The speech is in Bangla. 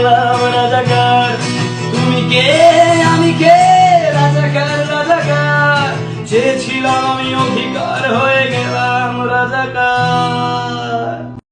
পেলাম না জাগার। তুমি কে?